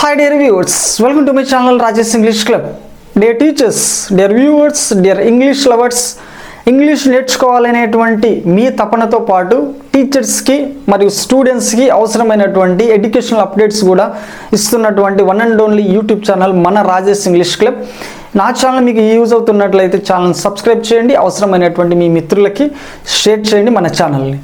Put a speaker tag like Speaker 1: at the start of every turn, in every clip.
Speaker 1: Hi dear viewers welcome to my channel Rajesh English club dear teachers dear viewers dear English lovers English నేర్చుకోవాలనేటువంటి మీ తపనతో పాటు టీచర్స్కి మరియు స్టూడెంట్స్కి అవసరమైనటువంటి ఎడ్యుకేషనల్ అప్డేట్స్ కూడా ఇస్తున్నటువంటి one and only YouTube channel మన రాజేష్ ఇంగ్లీష్ క్లబ్ నా ఛానల్ మీకు యూజ్ అవుతున్నట్లయితే ఛానల్ సబ్స్క్రైబ్ చేయండి. అవసరమైనటువంటి మీ మిత్రులకి షేర్ చేయండి మన ఛానల్ని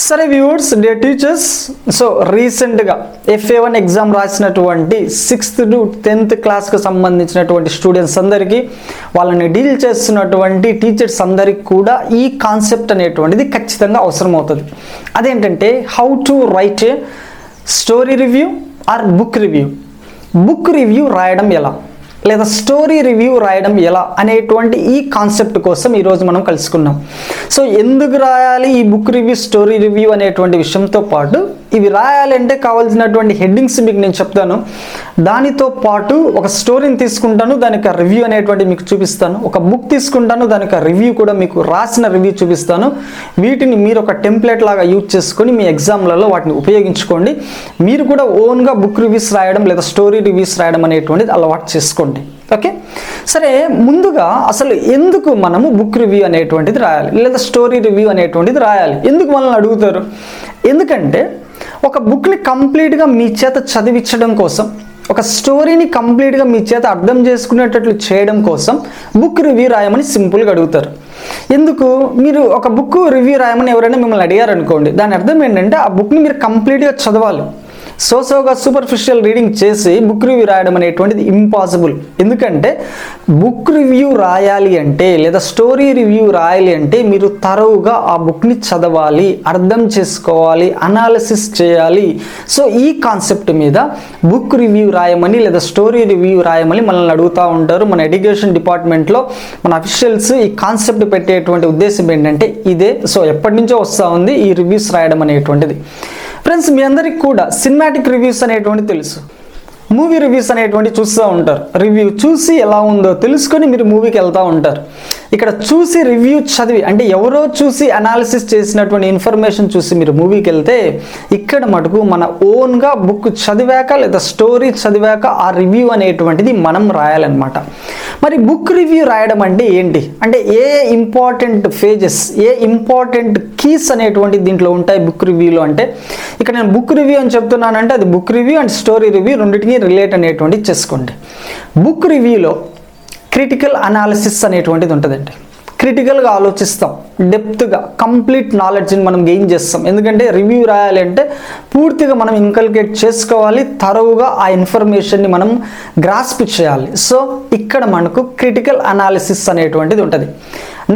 Speaker 1: సరే వ్యూవర్స్ డే టీచర్స్ సో రీసెంట్గా ఎఫ్ఏ వన్ ఎగ్జామ్ రాసినటువంటి సిక్స్త్ టు టెన్త్ క్లాస్కి సంబంధించినటువంటి స్టూడెంట్స్ అందరికీ వాళ్ళని డీల్ చేస్తున్నటువంటి టీచర్స్ అందరికీ కూడా ఈ కాన్సెప్ట్ అనేటువంటిది ఖచ్చితంగా అవసరం అవుతుంది అదేంటంటే how to write a story review or book review book review రాయడం ఎలా? లేదా స్టోరీ రివ్యూ రాయడం ఎలా అనేటువంటి ఈ కాన్సెప్ట్ కోసం ఈరోజు మనం కలుసుకున్నాం సో ఎందుకు రాయాలి? ఈ బుక్ రివ్యూ స్టోరీ రివ్యూ అనేటువంటి విషయంతో పాటు ఇవి రాయాలంటే కావాల్సినటువంటి హెడ్డింగ్స్ మీకు నేను చెప్తాను. దానితో పాటు ఒక స్టోరీని తీసుకుంటాను దానికి రివ్యూ అనేటువంటి మీకు చూపిస్తాను. ఒక బుక్ తీసుకుంటాను దానికి రివ్యూ కూడా మీకు రాసిన రివ్యూ చూపిస్తాను. వీటిని మీరు ఒక టెంప్లెట్ లాగా యూజ్ చేసుకొని మీ ఎగ్జామ్లలో వాటిని ఉపయోగించుకోండి. మీరు కూడా ఓన్గా బుక్ రివ్యూస్ రాయడం లేదా స్టోరీ రివ్యూస్ రాయడం అనేటువంటిది అలవాటు చేసుకోండి. ఓకే? సరే ముందుగా అసలు ఎందుకు మనము బుక్ రివ్యూ అనేటువంటిది రాయాలి? లేదా స్టోరీ రివ్యూ అనేటువంటిది రాయాలి? ఎందుకు మనల్ని అడుగుతారు? ఎందుకంటే ఒక బుక్ని కంప్లీట్గా మీ చేత చదివించడం కోసం ఒక స్టోరీని కంప్లీట్గా మీ చేత అర్థం చేసుకునేటట్లు చేయడం కోసం బుక్ రివ్యూ రాయమని సింపుల్గా అడుగుతారు. ఎందుకు? మీరు ఒక బుక్ రివ్యూ రాయమని ఎవరైనా మిమ్మల్ని అడిగారనుకోండి దాని అర్థం ఏంటంటే ఆ బుక్ని మీరు కంప్లీట్గా చదవాలి. సోసోగా సూపర్ఫిషియల్ రీడింగ్ చేసి బుక్ రివ్యూ రాయడం అనేటువంటిది ఇంపాసిబుల్ ఎందుకంటే బుక్ రివ్యూ రాయాలి అంటే లేదా స్టోరీ రివ్యూ రాయాలి అంటే మీరు తరువుగా ఆ బుక్ని చదవాలి అర్థం చేసుకోవాలి అనాలిసిస్ చేయాలి. సో ఈ కాన్సెప్ట్ మీద బుక్ రివ్యూ రాయమని లేదా స్టోరీ రివ్యూ రాయమని మనల్ని అడుగుతూ ఉంటారు. మన ఎడ్యుకేషన్ డిపార్ట్మెంట్లో మన అఫీషియల్స్ ఈ కాన్సెప్ట్ పెట్టేటువంటి ఉద్దేశం ఏంటంటే ఇదే. సో ఎప్పటి నుంచో వస్తూ ఉంది ఈ రివ్యూస్ రాయడం అనేటువంటిది. ఫ్రెండ్స్ మీ అందరికి కూడా సినిమాటిక్ రివ్యూస్ అనేటువంటి తెలుసు. మూవీ రివ్యూస్ అనేటువంటి చూస్తూ ఉంటారు. రివ్యూ చూసి ఎలా ఉందో తెలుసుకొని మీరు మూవీకి వెళ్తూ ఉంటారు. ఇక్కడ చూసి రివ్యూ చదివి అంటే ఎవరో చూసి అనాలిసిస్ చేసినటువంటి ఇన్ఫర్మేషన్ చూసి మీరు మూవీకి వెళ్తే ఇక్కడ మటుకు మన ఓన్గా బుక్ చదివాక లేదా స్టోరీ చదివాక ఆ రివ్యూ అనేటువంటిది మనం రాయాలన్నమాట. మరి బుక్ రివ్యూ రాయడం అంటే ఏంటి? అంటే ఏ ఇంపార్టెంట్ ఫేజెస్ ఏ ఇంపార్టెంట్ కీస్ అనేటువంటి దీంట్లో ఉంటాయి బుక్ రివ్యూలో అంటే? ఇక్కడ నేను బుక్ రివ్యూ అని చెప్తున్నానంటే అది book review and story review రెండింటికి రిలేట్ అనేటువంటి చేసుకోండి. బుక్ రివ్యూలో క్రిటికల్ అనాలిసిస్ అనేటువంటిది ఉంటుందండి. క్రిటికల్గా ఆలోచిస్తాం. డెప్త్గా కంప్లీట్ నాలెడ్జ్ని మనం గెయిన్ చేస్తాం. ఎందుకంటే రివ్యూ రాయాలి అంటే పూర్తిగా మనం ఇన్కల్కేట్ చేసుకోవాలి తరువుగా ఆ ఇన్ఫర్మేషన్ని మనం గ్రాస్ప్ చేయాలి. సో ఇక్కడ మనకు క్రిటికల్ అనాలిసిస్ అనేటువంటిది ఉంటుంది.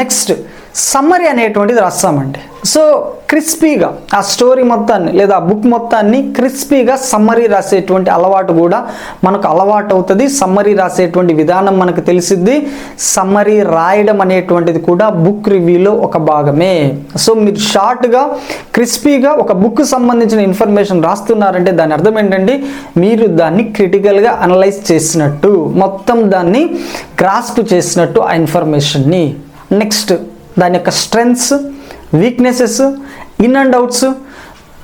Speaker 1: నెక్స్ట్ సమ్మరీ అనేటువంటిది రాస్తామండి సో క్రిస్పీగా ఆ స్టోరీ మొత్తాన్ని లేదా ఆ బుక్ మొత్తాన్ని క్రిస్పీగా సమ్మరీ రాసేటువంటి అలవాటు కూడా మనకు అలవాటు అవుతుంది. సమ్మరీ రాసేటువంటి విధానం మనకు తెలిసిద్ది. సమ్మరీ రాయడం అనేటువంటిది కూడా బుక్ రివ్యూలో ఒక భాగమే. సో మీరు షార్ట్గా క్రిస్పీగా ఒక బుక్ సంబంధించిన ఇన్ఫర్మేషన్ రాస్తున్నారంటే దాని అర్థం ఏంటంటే మీరు దాన్ని క్రిటికల్గా అనలైజ్ చేసినట్టు మొత్తం దాన్ని గ్రాస్ప్ చేసినట్టు ఆ ఇన్ఫర్మేషన్ని నెక్స్ట్ దాని యొక్క strengths weaknesses ins and outs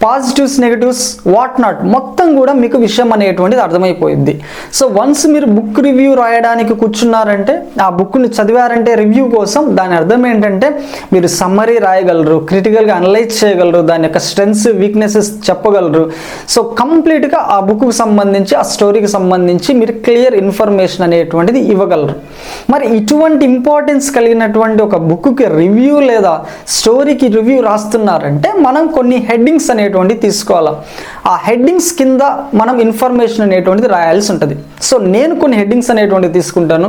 Speaker 1: positives negatives what not మొత్తం కూడా మీకు విషయం అనేటువంటిది అర్థమైపోయింది. సో వన్స్ మీరు బుక్ రివ్యూ రాయడానికి కూర్చున్నారంటే ఆ బుక్ని చదివారంటే రివ్యూ కోసం దాని అర్థం ఏంటంటే మీరు సమ్మరీ రాయగలరు క్రిటికల్గా అనలైజ్ చేయగలరు దాని యొక్క స్ట్రెంగ్స్ వీక్నెసెస్ చెప్పగలరు. సో కంప్లీట్గా ఆ బుక్కి సంబంధించి ఆ స్టోరీకి సంబంధించి మీరు క్లియర్ ఇన్ఫర్మేషన్ అనేటువంటిది ఇవ్వగలరు. మరి ఇటువంటి ఇంపార్టెన్స్ కలిగినటువంటి ఒక బుక్కి రివ్యూ లేదా స్టోరీకి రివ్యూ రాస్తున్నారంటే మనం కొన్ని హెడ్డింగ్స్ అనేటువంటి తీసుకోవాలి. ఆ హెడ్డింగ్స్ కింద మనం ఇన్ఫర్మేషన్ అనేటువంటిది రాయాల్సి ఉంటుంది. సో నేను కొన్ని హెడ్డింగ్స్ అనేటువంటివి తీసుకుంటాను.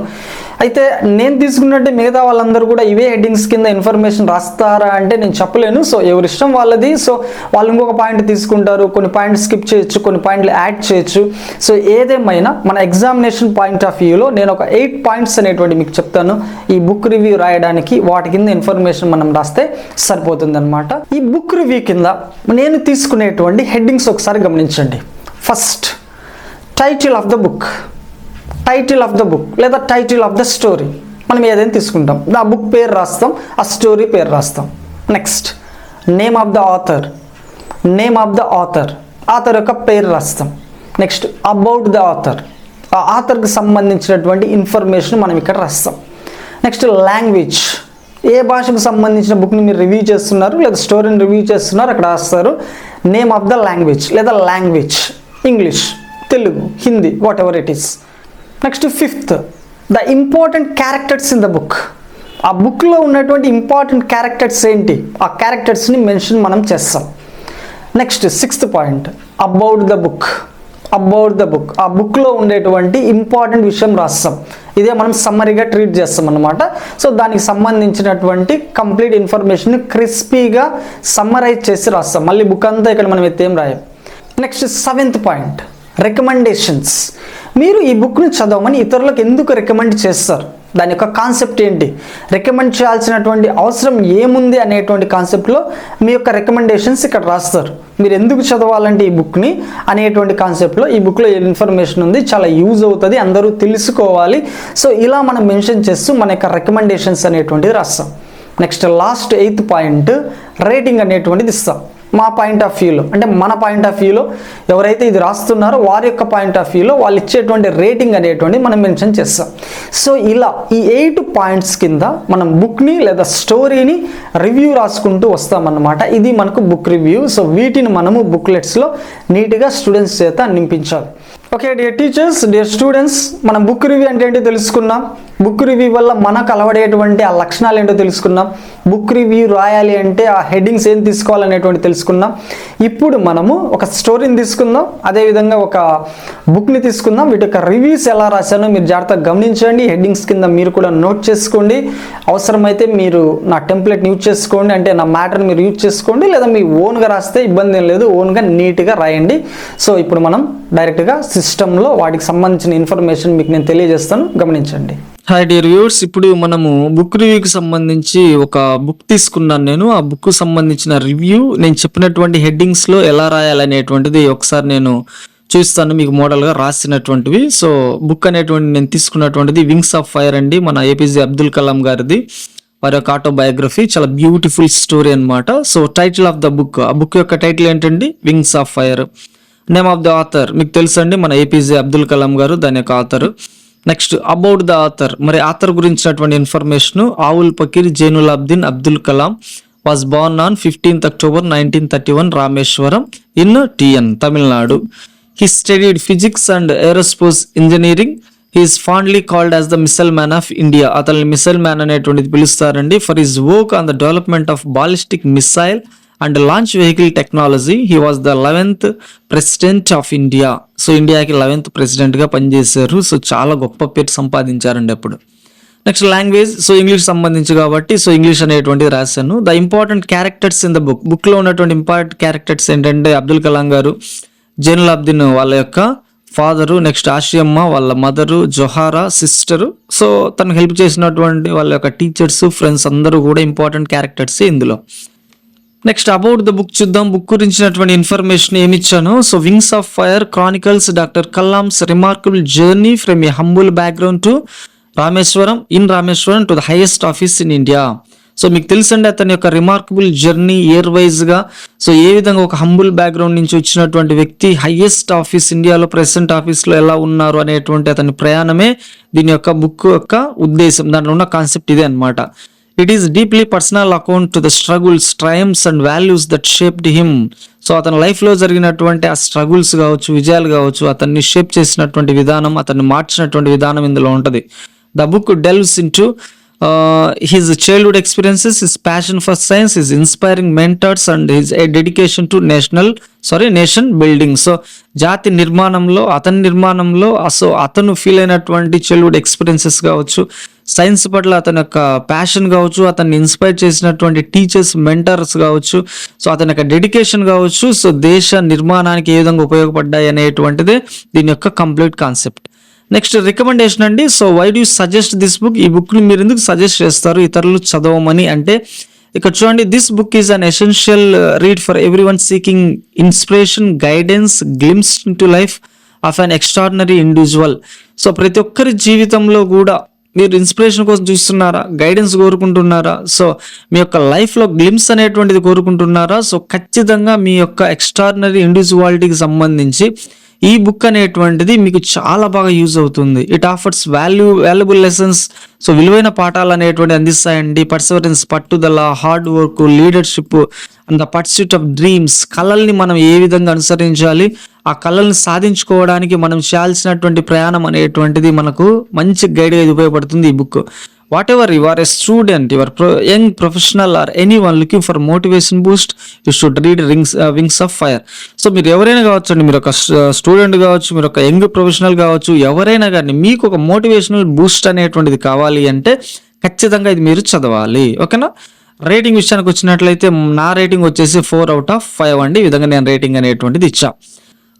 Speaker 1: అయితే నేను తీసుకున్నట్టే మిగతా వాళ్ళందరూ కూడా ఇవే హెడ్డింగ్స్ కింద ఇన్ఫర్మేషన్ రాస్తారా అంటే నేను చెప్పలేను. సో ఎవరి ఇష్టం వాళ్ళది. సో వాళ్ళు ఇంకొక పాయింట్ తీసుకుంటారు. కొన్ని పాయింట్ స్కిప్ చేయొచ్చు కొన్ని పాయింట్లు యాడ్ చేయొచ్చు. సో ఏదేమైనా మన ఎగ్జామినేషన్ పాయింట్ ఆఫ్ వ్యూలో నేను ఒక ఎయిట్ పాయింట్స్ అనేటువంటి మీకు చెప్తాను. ఈ బుక్ రివ్యూ రాయడానికి వాటి కింద ఇన్ఫర్మేషన్ మనం రాస్తే సరిపోతుంది అనమాట ఈ బుక్ రివ్యూ కింద నేను తీసుకునేటువంటి హెడ్డింగ్స్ ఒకసారి గమనించండి. First title of the book title of the book లేదా టైటిల్ ఆఫ్ ద స్టోరీ మనం ఏదైనా తీసుకుంటాం. ఆ బుక్ పేరు రాస్తాం ఆ స్టోరీ పేరు రాస్తాం. Next name of the author name of the author author యొక్క పేరు రాస్తాం. నెక్స్ట్ అబౌట్ ద ఆథర్ ఆ ఆథర్కి సంబంధించినటువంటి ఇన్ఫర్మేషన్ మనం ఇక్కడ రాస్తాం. నెక్స్ట్ లాంగ్వేజ్ ఏ భాషకు సంబంధించిన బుక్ని మీరు రివ్యూ చేస్తున్నారు? లేదా స్టోరీని రివ్యూ చేస్తున్నారు? అక్కడ రాస్తారు. నేమ్ ఆఫ్ ద లాంగ్వేజ్ లేదా language English Telugu Hindi whatever it is next fifth the important characters in the book ఆ బుక్లో ఉన్నటువంటి ఇంపార్టెంట్ క్యారెక్టర్స్ ఏంటి? ఆ క్యారెక్టర్స్ని మెన్షన్ మనం చేస్తాం. Next sixth point about the book about the book. ఆ బుక్లో ఉండేటువంటి ఇంపార్టెంట్ విషయం రాస్తాం. ఇదే మనం సమ్మరీగా ట్రీట్ చేస్తాం అనమాట సో దానికి సంబంధించినటువంటి కంప్లీట్ ఇన్ఫర్మేషన్ క్రిస్పీగా సమ్మరైజ్ చేసి రాస్తాం. మళ్ళీ బుక్ అంతా ఇక్కడ మనం ఎత్తేం రాయం. Next seventh point. రికమెండేషన్స్. మీరు ఈ బుక్ని చదవమని ఇతరులకు ఎందుకు రికమెండ్ చేస్తారు? దాని యొక్క కాన్సెప్ట్ ఏంటి? రికమెండ్ చేయాల్సినటువంటి అవసరం ఏముంది అనేటువంటి కాన్సెప్ట్లో మీ యొక్క రికమెండేషన్స్ ఇక్కడ రాస్తారు. మీరు ఎందుకు చదవాలంటే ఈ బుక్ని అనేటువంటి కాన్సెప్ట్లో ఈ బుక్లో ఇన్ఫర్మేషన్ ఉంది చాలా యూజ్ అవుతుంది అందరూ తెలుసుకోవాలి. సో ఇలా మనం మెన్షన్ చేస్తూ మన యొక్క రికమెండేషన్స్ అనేటువంటిది రాస్తాం. Next last eighth point rating అనేటువంటిది ఇస్తాం. మా పాయింట్ ఆఫ్ వ్యూలో అంటే మన పాయింట్ ఆఫ్ వ్యూలో ఎవరైతే ఇది రాస్తున్నారో వారి యొక్క పాయింట్ ఆఫ్ వ్యూలో వాళ్ళు ఇచ్చేటువంటి రేటింగ్ అనేటువంటి మనం మెన్షన్ చేస్తాం. సో ఇలా ఈ ఎయిట్ పాయింట్స్ కింద మనం బుక్ని లేదా స్టోరీని రివ్యూ రాసుకుంటూ వస్తామన్నమాట. ఇది మనకు బుక్ రివ్యూ సో వీటిని మనము బుక్లెట్స్లో నీట్గా స్టూడెంట్స్ చేత నింపించాలి. Okay dear teachers dear students మనం బుక్ రివ్యూ అంటే ఏంటో తెలుసుకున్నాం బుక్ రివ్యూ వల్ల మనకు అలవడేటువంటి ఆ లక్షణాలు ఏంటో తెలుసుకున్నాం బుక్ రివ్యూ రాయాలి అంటే ఆ హెడ్డింగ్స్ ఏం తీసుకోవాలనేటువంటి తెలుసుకున్నాం ఇప్పుడు మనము ఒక స్టోరీని తీసుకుందాం. అదేవిధంగా ఒక బుక్ని తీసుకుందాం. వీటి యొక్క రివ్యూస్ ఎలా రాశానో మీరు జాగ్రత్తగా గమనించండి. హెడ్డింగ్స్ కింద మీరు కూడా నోట్ చేసుకోండి. అవసరమైతే మీరు నా టెంప్లెట్ని యూజ్ చేసుకోండి. అంటే నా మ్యాటర్ని మీరు యూజ్ చేసుకోండి. లేదా మీ ఓన్గా రాస్తే ఇబ్బంది ఏం లేదు. ఓన్గా నీట్గా రాయండి. సో ఇప్పుడు మనం డైరెక్ట్గా సిస్టంలో వాటికి సంబంధించిన ఇన్ఫర్మేషన్ మీకు నేను తెలియజేస్తాను. గమనించండి.
Speaker 2: హాయ్ డియర్ వ్యూవర్స్ ఇప్పుడు మనము బుక్ రివ్యూకి సంబంధించి ఒక బుక్ తీసుకున్నాను నేను. ఆ బుక్ సంబంధించిన రివ్యూ నేను చెప్పినటువంటి హెడ్డింగ్స్లో ఎలా రాయాలనేటువంటిది ఒకసారి నేను చూస్తాను. మీకు మోడల్గా రాసినటువంటివి. సో బుక్ అనేటువంటి నేను తీసుకున్నటువంటిది వింగ్స్ ఆఫ్ ఫైర్ అండి. మన ఏపీజే అబ్దుల్ కలాం గారిది. వారి యొక్క ఆటోబయోగ్రఫీ చాలా బ్యూటిఫుల్ స్టోరీ అనమాట so title of the book ఆ బుక్ యొక్క టైటిల్ ఏంటండి? Wings of fire name of the author మీకు తెలుసండి? మన ఏపీజే అబ్దుల్ కలాం గారు దాని యొక్క author next about the author మరి ఆథర్ గురించినటువంటి information Avul Pakir Jainulabdeen Abdul Kalam was born on fifteenth October nineteen thirty one Rameswaram in TN Tamil Nadu. He studied physics and aerospace engineering he is fondly called as the missile man of India అతన్ని missile man అనేటువంటిది పిలుస్తారండి. For his work on the development of ballistic missile and launch vehicle technology he was the eleventh president of India so ఇండియాకి eleventh ప్రెసిడెంట్గా పనిచేశారు. So చాలా గొప్ప పేరు సంపాదించారండి అప్పుడు. Next language so English సంబంధించి కాబట్టి సో ఇంగ్లీష్ అనేటువంటిది రాశాను. The important characters in the book బుక్లో ఉన్నటువంటి ఇంపార్టెంట్ క్యారెక్టర్స్ ఏంటంటే అబ్దుల్ కలాం గారు జైనుల్ అబ్దిన్ వాళ్ళ యొక్క ఫాదరు నెక్స్ట్ ఆషియమ్మ వాళ్ళ మదరు జొహారా సిస్టరు సో తనకు హెల్ప్ చేసినటువంటి వాళ్ళ యొక్క టీచర్స్ ఫ్రెండ్స్ అందరూ కూడా ఇంపార్టెంట్ క్యారెక్టర్స్ ఇందులో. నెక్స్ట్ అబౌట్ ద బుక్ చూద్దాం. బుక్ గురించినటువంటి information ఏమిచ్చాను? So wings of fire chronicles doctor Kalam's remarkable journey from a humble background to Rameswaram in Rameswaram to the highest office in India so మీకు తెలుసండి అతని యొక్క remarkable journey year వైజ్గా so ఏ విధంగా ఒక హంబుల్ బ్యాక్గ్రౌండ్ నుంచి వచ్చినటువంటి వ్యక్తి హైయెస్ట్ ఆఫీస్ ఇండియాలో ప్రెసెంట్ ఆఫీస్లో ఎలా ఉన్నారు అనేటువంటి అతని ప్రయాణమే దీని యొక్క బుక్ యొక్క ఉద్దేశం. దాంట్లో ఉన్న కాన్సెప్ట్ ఇదే అనమాట it is deeply personal account to the struggles triumphs and values that shaped him so అతని లైఫ్లో జరిగినటువంటి ఆ స్ట్రగుల్స్ కావచ్చు విజయాలు కావచ్చు అతన్ని షేప్ చేసినటువంటి విధానం అతన్ని మార్చినటువంటి విధానం ఇందులో ఉంటది. The book delves into his childhood experiences his passion for science his inspiring mentors and his dedication to national sorry nation building so జాతి నిర్మాణంలో అతని నిర్మాణంలో సో అతను ఫీల్ అయినటువంటి చైల్డ్హుడ్ ఎక్స్పీరియన్సెస్ కావచ్చు సైన్స్ పట్ల అతని యొక్క ప్యాషన్ కావచ్చు అతన్ని ఇన్స్పైర్ చేసినటువంటి టీచర్స్ మెంటర్స్ కావచ్చు సో అతని యొక్క డెడికేషన్ కావచ్చు సో దేశ నిర్మాణానికి ఏ విధంగా ఉపయోగపడ్డాయి అనేటువంటిదే దీని యొక్క కంప్లీట్ కాన్సెప్ట్ నెక్స్ట్ రికమెండేషన్ అండి. So why do suggest this book ఈ బుక్ని మీరు ఎందుకు సజెస్ట్ చేస్తారు? ఇతరులు చదవమని అంటే ఇక్కడ చూడండి this book is an essential read for everyone seeking inspiration guidance glimpse to life of an extraordinary individual so ప్రతి ఒక్కరి జీవితంలో కూడా మీరు ఇన్స్పిరేషన్ కోసం చూస్తున్నారా? గైడెన్స్ కోరుకుంటున్నారా? సో మీ యొక్క లైఫ్లో గ్లిమ్స్ అనేటువంటిది కోరుకుంటున్నారా? సో ఖచ్చితంగా మీ యొక్క ఎక్స్ట్రాడినరీ ఇండివిజువాలిటీకి సంబంధించి ఈ బుక్ అనేటువంటిది మీకు చాలా బాగా యూజ్ అవుతుంది. It offers value valuable lessons so విలువైన పాఠాలు అనేటువంటి అందిస్తాయండి. పర్సవరెన్స్ పట్టుదల hard work leadership and the pursuit of dreams కళల్ని మనం ఏ విధంగా అనుసరించాలి? ఆ కళల్ని సాధించుకోవడానికి మనం చేయాల్సినటువంటి ప్రయాణం అనేటువంటిది మనకు మంచి గైడ్గా ఇది ఉపయోగపడుతుంది ఈ book whatever you are a student your young professional or anyone looking for motivation boost you should read rings wings of fire so మీరు ఎవరైనా కావచ్చు అండి మీరు ఒక స్టూడెంట్ uh, కావచ్చు మీరు ఒక యంగ్ ప్రొఫెషనల్ కావచ్చు ఎవరైనా కానీ మీకు ఒక మోటివేషనల్ బూస్ట్ అనేటువంటిది కావాలి అంటే ఖచ్చితంగా ఇది మీరు చదవాలి ఓకేనా? రేటింగ్ విషయానికి వచ్చినట్లయితే నా రేటింగ్ వచ్చేసి ఫోర్ అవుట్ ఆఫ్ ఫైవ్ అండి ఈ విధంగా నేను రేటింగ్ అనేటువంటిది ఇచ్చా.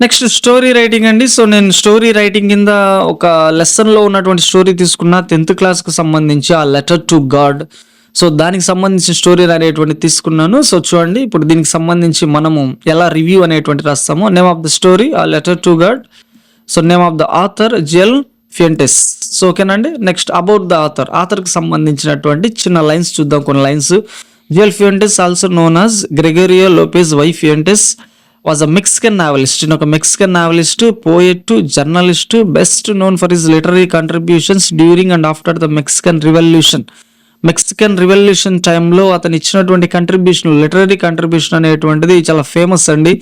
Speaker 2: నెక్స్ట్ స్టోరీ రైటింగ్ అండి. సో నేను స్టోరీ రైటింగ్ కింద ఒక లెసన్లో ఉన్నటువంటి స్టోరీ తీసుకున్న టెన్త్ క్లాస్కి సంబంధించి ఆ లెటర్ టు గాడ్. సో దానికి సంబంధించిన స్టోరీ అనేటువంటి తీసుకున్నాను. సో చూడండి ఇప్పుడు దీనికి సంబంధించి మనము ఎలా రివ్యూ అనేటువంటి రాస్తామో. Name of the story a letter to God. So name of the author GL Fuentes. So ఓకేనండి నెక్స్ట్ అబౌట్ ద ఆథర్. ఆథర్కి సంబంధించినటువంటి చిన్న లైన్స్ చూద్దాం. కొన్ని lines. GL Fuentes also known as Gregorio Lopez y Fuentes. Was a Mexican novelist ఒక Mexican novelist poet journalist best known for his literary contributions during and after the Mexican revolution Mexican revolution టైంలో అతను ఇచ్చినటువంటి contribution literary contribution అనేటువంటిది చాలా famous అండి.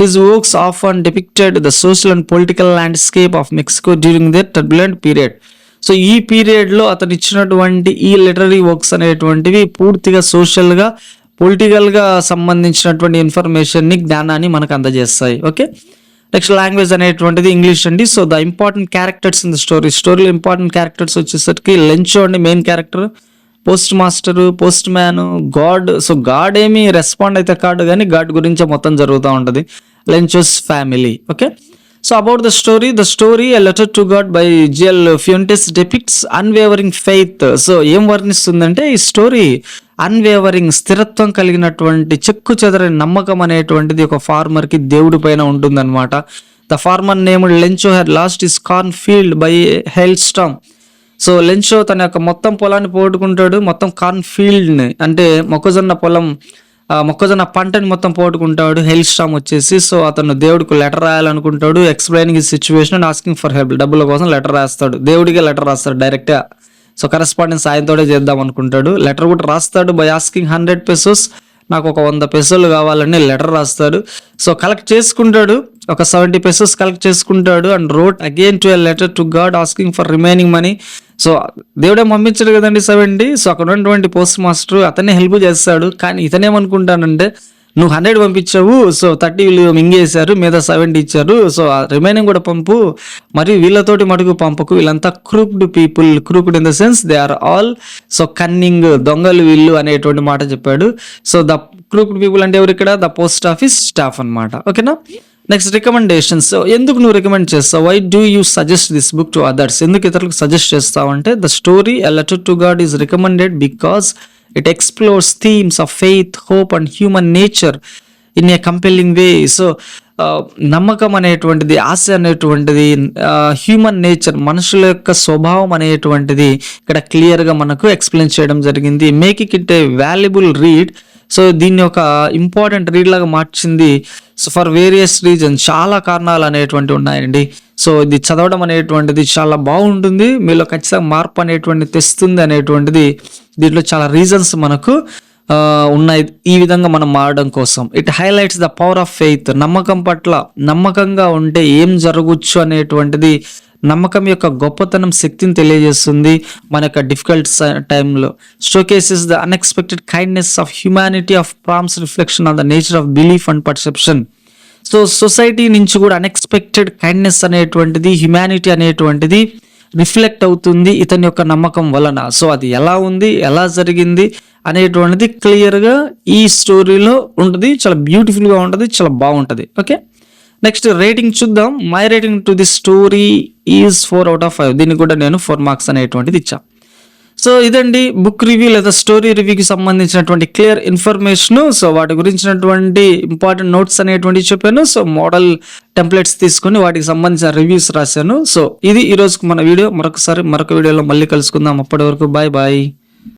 Speaker 2: His works of and depicted the social and political landscape of Mexico during the turbulent period so ఈ పీరియడ్లో అతను ఇచ్చినటువంటి ఈ లిటరీ వర్క్స్ అనేటువంటివి పూర్తిగా సోషల్గా పొలిటికల్గా సంబంధించినటువంటి ఇన్ఫర్మేషన్ని జ్ఞానాన్ని మనకు అందజేస్తాయి ఓకే? నెక్స్ట్ లాంగ్వేజ్ అనేటువంటిది ఇంగ్లీష్ అండి. So the important characters in the story. స్టోరీలో ఇంపార్టెంట్ క్యారెక్టర్స్ వచ్చేసరికి లెంచో అండి main character. Postmaster postman God. So God ఏమి రెస్పాండ్ అయితే కాడు కానీ గాడ్ గురించే మొత్తం జరుగుతూ ఉంటుంది. Lencho's family okay? So about the story the story a letter to God by GL Fuentes depicts unwavering faith so ఏం వర్ణిస్తుందంటే ఈ స్టోరీ అన్వేవరింగ్ స్థిరత్వం కలిగినటువంటి చెక్కు చెదరని నమ్మకం అనేటువంటిది ఒక ఫార్మర్కి దేవుడి పైన ఉంటుందన్నమాట. The farmer name Lencho had lost his corn field by hailstorm so Lencho తన యొక్క మొత్తం పొలాన్ని పోగొట్టుకుంటాడు. మొత్తం కార్న్ ఫీల్డ్ని అంటే మొక్కజొన్న పొలం మొక్కజొన్న పంటని మొత్తం పోగొట్టుకుంటాడు. హెల్ స్టామ్ వచ్చేసి సో అతను దేవుడికి లెటర్ రాయాలనుకుంటాడు. ఎక్స్ప్లెయినింగ్ ఈ situation and asking for help డబ్బుల కోసం లెటర్ రాస్తాడు. దేవుడికే లెటర్ రాస్తాడు డైరెక్ట్గా సో కరెస్పాండెన్స్ ఆయనతోనే చేద్దాం అనుకుంటాడు. లెటర్ కూడా రాస్తాడు బై ఆస్కింగ్ హండ్రెడ్ పెసోస్ నాకు ఒక వంద పెసోలు కావాలని లెటర్ రాస్తాడు. సో కలెక్ట్ చేసుకుంటాడు. ఒక సెవెంటీ పెసోస్ కలెక్ట్ చేసుకుంటాడు. And wrote again to a letter to God asking for remaining money so దేవుడే పంపించాడు కదండి సెవెంటీ సో అక్కడ ఉన్నటువంటి పోస్ట్ మాస్టర్ అతనే హెల్ప్ చేస్తాడు. కానీ ఇతనేమనుకుంటానంటే నువ్వు హండ్రెడ్ పంపించావు సో థర్టీ వీళ్ళు మింగేశారు మీద సెవెంటీ ఇచ్చారు సో రిమైనింగ్ కూడా పంపు. మరియు వీళ్ళతోటి మటుకు పంపకు వీళ్ళంతా crooked people crooked in the sense they are all so cunning దొంగలు వీళ్ళు అనేటువంటి మాట చెప్పాడు. సో ద క్రూక్డ్ పీపుల్ అంటే ఎవరు ఇక్కడ? ద పోస్ట్ ఆఫీస్ స్టాఫ్ అన్నమాట. ఓకేనా? నెక్స్ట్ రికమెండేషన్స్ ఎందుకు నువ్వు రికమెండ్ చేస్తావు? Why do you suggest this book to others ఎందుకు ఇతరులకు సజెస్ట్ చేస్తావు అంటే the story a letter to God is recommended because it explores themes of faith hope and human nature in a compelling way so నమ్మకం అనేటువంటిది ఆశ అనేటువంటిది uh, human nature మనుషుల యొక్క స్వభావం అనేటువంటిది ఇక్కడ క్లియర్గా మనకు ఎక్స్ప్లెయిన్ చేయడం జరిగింది. Making it a valuable read so దీన్ని ఒక ఇంపార్టెంట్ రీడ్ లాగా మార్చింది. సో ఫర్ వేరియస్ రీజన్ చాలా కారణాలు అనేటువంటి ఉన్నాయండి. సో ఇది చదవడం అనేటువంటిది చాలా బాగుంటుంది. మీలో ఖచ్చితంగా మార్పు అనేటువంటి తెస్తుంది అనేటువంటిది దీంట్లో చాలా రీజన్స్ మనకు ఉన్నాయి. ఈ విధంగా మనం మారడం కోసం. It highlights the power of faith నమ్మకం పట్ల నమ్మకంగా ఉంటే ఏం జరగచ్చు అనేటువంటిది నమ్మకం యొక్క గొప్పతనం శక్తిని తెలియజేస్తుంది మన యొక్క డిఫికల్ట్ టైంలో showcases the unexpected kindness of humanity of prompts reflection on the nature of belief and perception so society నుంచి కూడా అన్ఎక్స్పెక్టెడ్ కైండ్నెస్ అనేటువంటిది హ్యుమానిటీ అనేటువంటిది రిఫ్లెక్ట్ అవుతుంది ఇతని యొక్క నమ్మకం వలన. సో అది ఎలా ఉంది ఎలా జరిగింది అనేటువంటిది క్లియర్గా ఈ స్టోరీలో ఉంటుంది. చాలా బ్యూటిఫుల్గా ఉంటుంది చాలా బాగుంటుంది. ఓకే నెక్స్ట్ రేటింగ్ చూద్దాం. My rating to the story is four out of five. దీనికి కూడా నేను ఫోర్ మార్క్స్ అనేటువంటిది ఇచ్చా. సో ఇదండి బుక్ రివ్యూ లేదా స్టోరీ రివ్యూకి సంబంధించినటువంటి క్లియర్ ఇన్ఫర్మేషన్. సో వాటి గురించినటువంటి ఇంపార్టెంట్ నోట్స్ అనేటువంటివి చెప్పాను. సో మోడల్ టెంప్లెట్స్ తీసుకొని వాటికి సంబంధించిన రివ్యూస్ రాశాను. సో ఇది ఈరోజుకు మన వీడియో. మరొకసారి మరొక వీడియోలో మళ్ళీ కలుసుకుందాం. అప్పటి వరకు బాయ్ బాయ్